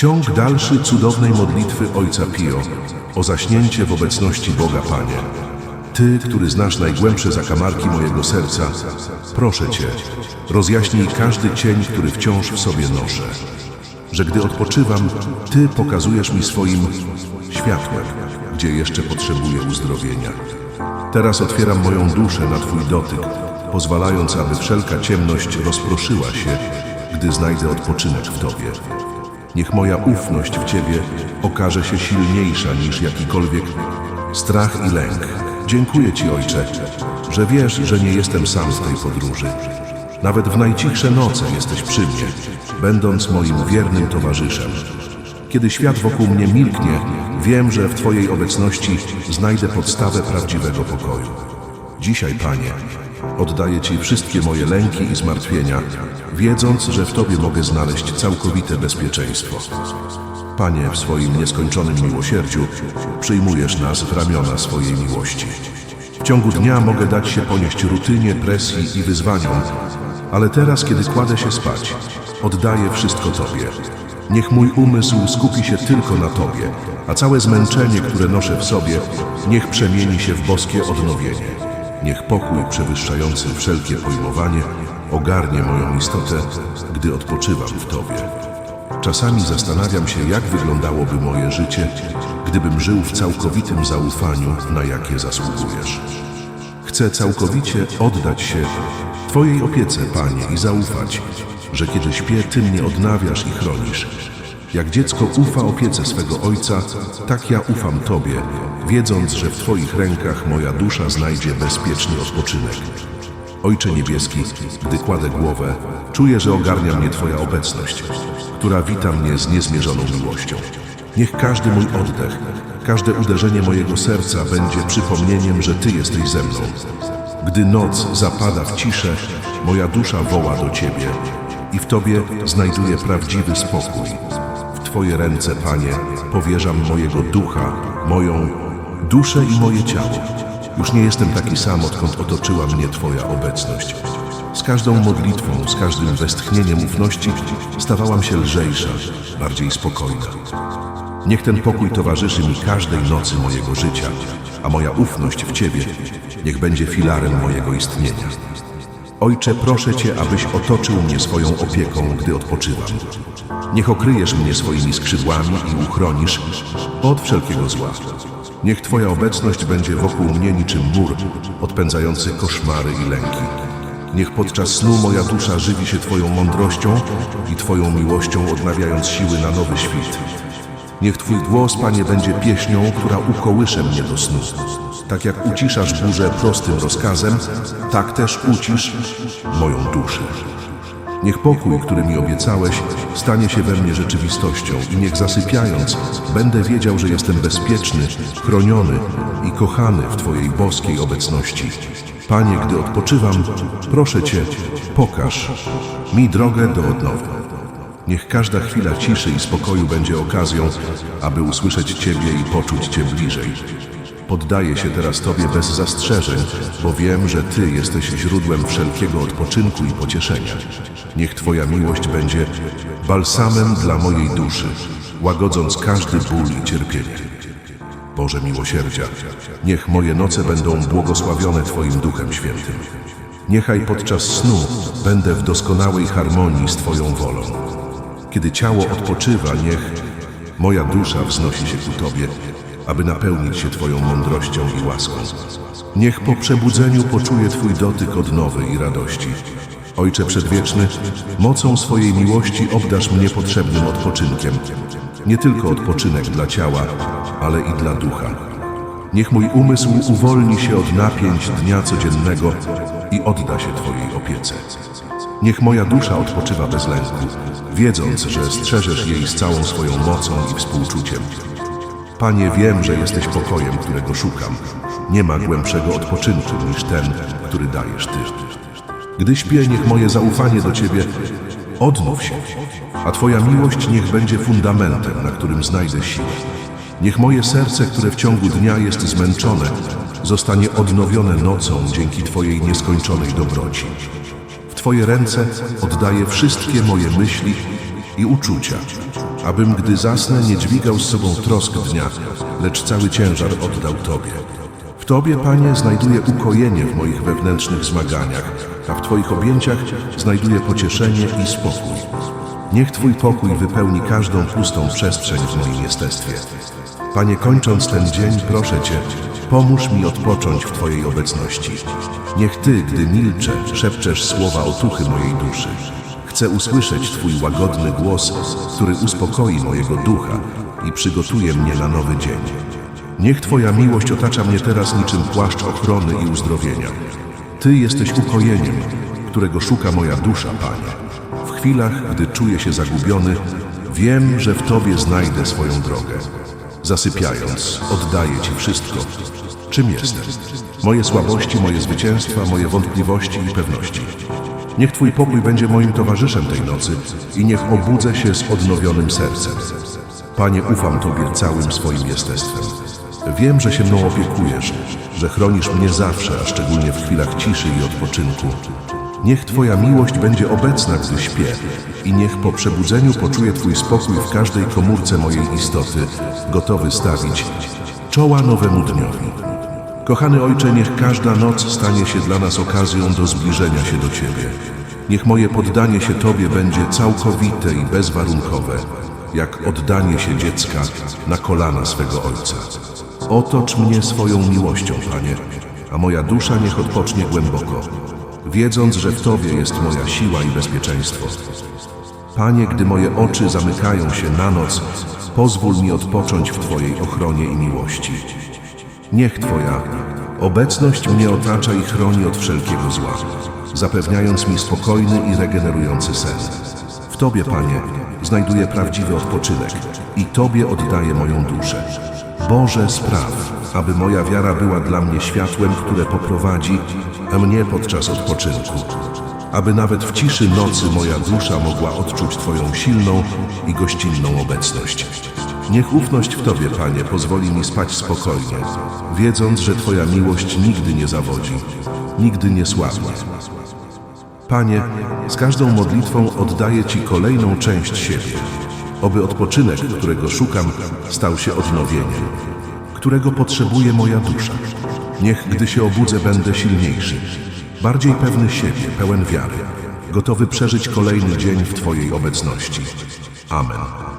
Ciąg dalszy cudownej modlitwy Ojca Pio o zaśnięcie w obecności Boga Panie. Ty, który znasz najgłębsze zakamarki mojego serca, proszę Cię, rozjaśnij każdy cień, który wciąż w sobie noszę. Że gdy odpoczywam, Ty pokazujesz mi swoim światłem, gdzie jeszcze potrzebuję uzdrowienia. Teraz otwieram moją duszę na Twój dotyk, pozwalając, aby wszelka ciemność rozproszyła się, gdy znajdę odpoczynek w Tobie. Niech moja ufność w Ciebie okaże się silniejsza niż jakikolwiek strach i lęk. Dziękuję Ci, Ojcze, że wiesz, że nie jestem sam w tej podróży. Nawet w najcichsze noce jesteś przy mnie, będąc moim wiernym towarzyszem. Kiedy świat wokół mnie milknie, wiem, że w Twojej obecności znajdę podstawę prawdziwego pokoju. Dzisiaj, Panie, oddaję Ci wszystkie moje lęki i zmartwienia, wiedząc, że w Tobie mogę znaleźć całkowite bezpieczeństwo. Panie, w swoim nieskończonym miłosierdziu przyjmujesz nas w ramiona swojej miłości. W ciągu dnia mogę dać się ponieść rutynie, presji i wyzwaniom, ale teraz, kiedy kładę się spać, oddaję wszystko Tobie. Niech mój umysł skupi się tylko na Tobie, a całe zmęczenie, które noszę w sobie, niech przemieni się w boskie odnowienie. Niech pokój przewyższający wszelkie pojmowanie ogarnie moją istotę, gdy odpoczywam w Tobie. Czasami zastanawiam się, jak wyglądałoby moje życie, gdybym żył w całkowitym zaufaniu, na jakie zasługujesz. Chcę całkowicie oddać się Twojej opiece, Panie, i zaufać, że kiedy śpię, Ty mnie odnawiasz i chronisz. Jak dziecko ufa opiece swego ojca, tak ja ufam Tobie, wiedząc, że w Twoich rękach moja dusza znajdzie bezpieczny odpoczynek. Ojcze Niebieski, gdy kładę głowę, czuję, że ogarnia mnie Twoja obecność, która wita mnie z niezmierzoną miłością. Niech każdy mój oddech, każde uderzenie mojego serca będzie przypomnieniem, że Ty jesteś ze mną. Gdy noc zapada w ciszę, moja dusza woła do Ciebie i w Tobie znajduję prawdziwy spokój. W Twoje ręce, Panie, powierzam mojego ducha, moją duszę i moje ciało. Już nie jestem taki sam, odkąd otoczyła mnie Twoja obecność. Z każdą modlitwą, z każdym westchnieniem ufności stawałam się lżejsza, bardziej spokojna. Niech ten pokój towarzyszy mi każdej nocy mojego życia, a moja ufność w Ciebie niech będzie filarem mojego istnienia. Ojcze, proszę Cię, abyś otoczył mnie swoją opieką, gdy odpoczywam. Niech okryjesz mnie swoimi skrzydłami i uchronisz od wszelkiego zła. Niech Twoja obecność będzie wokół mnie niczym mur, odpędzający koszmary i lęki. Niech podczas snu moja dusza żywi się Twoją mądrością i Twoją miłością, odnawiając siły na nowy świt. Niech Twój głos, Panie, będzie pieśnią, która ukołysze mnie do snu. Tak jak uciszasz burzę prostym rozkazem, tak też ucisz moją duszę. Niech pokój, który mi obiecałeś, stanie się we mnie rzeczywistością i niech zasypiając, będę wiedział, że jestem bezpieczny, chroniony i kochany w Twojej boskiej obecności. Panie, gdy odpoczywam, proszę Cię, pokaż mi drogę do odnowy. Niech każda chwila ciszy i spokoju będzie okazją, aby usłyszeć Ciebie i poczuć Cię bliżej. Poddaję się teraz Tobie bez zastrzeżeń, bo wiem, że Ty jesteś źródłem wszelkiego odpoczynku i pocieszenia. Niech Twoja miłość będzie balsamem dla mojej duszy, łagodząc każdy ból i cierpienie. Boże miłosierdzia, niech moje noce będą błogosławione Twoim Duchem Świętym. Niechaj podczas snu będę w doskonałej harmonii z Twoją wolą. Kiedy ciało odpoczywa, niech moja dusza wznosi się ku Tobie, aby napełnić się Twoją mądrością i łaską. Niech po przebudzeniu poczuję Twój dotyk odnowy i radości. Ojcze Przedwieczny, mocą swojej miłości obdasz mnie potrzebnym odpoczynkiem. Nie tylko odpoczynek dla ciała, ale i dla ducha. Niech mój umysł uwolni się od napięć dnia codziennego i odda się Twojej opiece. Niech moja dusza odpoczywa bez lęku, wiedząc, że strzeżesz jej z całą swoją mocą i współczuciem. Panie, wiem, że jesteś pokojem, którego szukam. Nie ma głębszego odpoczynku niż ten, który dajesz Ty. Gdy śpię, niech moje zaufanie do Ciebie odnów się, a Twoja miłość niech będzie fundamentem, na którym znajdę siłę. Niech moje serce, które w ciągu dnia jest zmęczone, zostanie odnowione nocą dzięki Twojej nieskończonej dobroci. W Twoje ręce oddaję wszystkie moje myśli i uczucia. abym, gdy zasnę, nie dźwigał z sobą trosk dnia, lecz cały ciężar oddał Tobie. Tobie, Panie, znajduję ukojenie w moich wewnętrznych zmaganiach, a w Twoich objęciach znajduję pocieszenie i spokój. Niech Twój pokój wypełni każdą pustą przestrzeń w moim jestestwie. Panie, kończąc ten dzień, proszę Cię, pomóż mi odpocząć w Twojej obecności. Niech Ty, gdy milczę, szepczesz słowa otuchy mojej duszy. Chcę usłyszeć Twój łagodny głos, który uspokoi mojego ducha i przygotuje mnie na nowy dzień. Niech Twoja miłość otacza mnie teraz niczym płaszcz ochrony i uzdrowienia. Ty jesteś ukojeniem, którego szuka moja dusza, Panie. W chwilach, gdy czuję się zagubiony, wiem, że w Tobie znajdę swoją drogę. Zasypiając, oddaję Ci wszystko. Czym jestem? Moje słabości, moje zwycięstwa, moje wątpliwości i pewności. Niech Twój pokój będzie moim towarzyszem tej nocy i niech obudzę się z odnowionym sercem. Panie, ufam Tobie całym swoim jestestwem. Wiem, że się mną opiekujesz, że chronisz mnie zawsze, a szczególnie w chwilach ciszy i odpoczynku. Niech Twoja miłość będzie obecna, gdy śpię i niech po przebudzeniu poczuję Twój spokój w każdej komórce mojej istoty, gotowy stawić czoła nowemu dniowi. Kochany Ojcze, niech każda noc stanie się dla nas okazją do zbliżenia się do Ciebie. Niech moje poddanie się Tobie będzie całkowite i bezwarunkowe, jak oddanie się dziecka na kolana swego Ojca. Otocz mnie swoją miłością, Panie, a moja dusza niech odpocznie głęboko, wiedząc, że w Tobie jest moja siła i bezpieczeństwo. Panie, gdy moje oczy zamykają się na noc, pozwól mi odpocząć w Twojej ochronie i miłości. Niech Twoja obecność mnie otacza i chroni od wszelkiego zła, zapewniając mi spokojny i regenerujący sen. W Tobie, Panie, znajduję prawdziwy odpoczynek i Tobie oddaję moją duszę. Boże, spraw, aby moja wiara była dla mnie światłem, które poprowadzi mnie podczas odpoczynku. Aby nawet w ciszy nocy moja dusza mogła odczuć Twoją silną i gościnną obecność. Niech ufność w Tobie, Panie, pozwoli mi spać spokojnie, wiedząc, że Twoja miłość nigdy nie zawodzi, nigdy nie słabnie. Panie, z każdą modlitwą oddaję Ci kolejną część siebie, oby odpoczynek, którego szukam, stał się odnowieniem, którego potrzebuje moja dusza. Niech, gdy się obudzę, będę silniejszy, bardziej pewny siebie, pełen wiary, gotowy przeżyć kolejny dzień w Twojej obecności. Amen.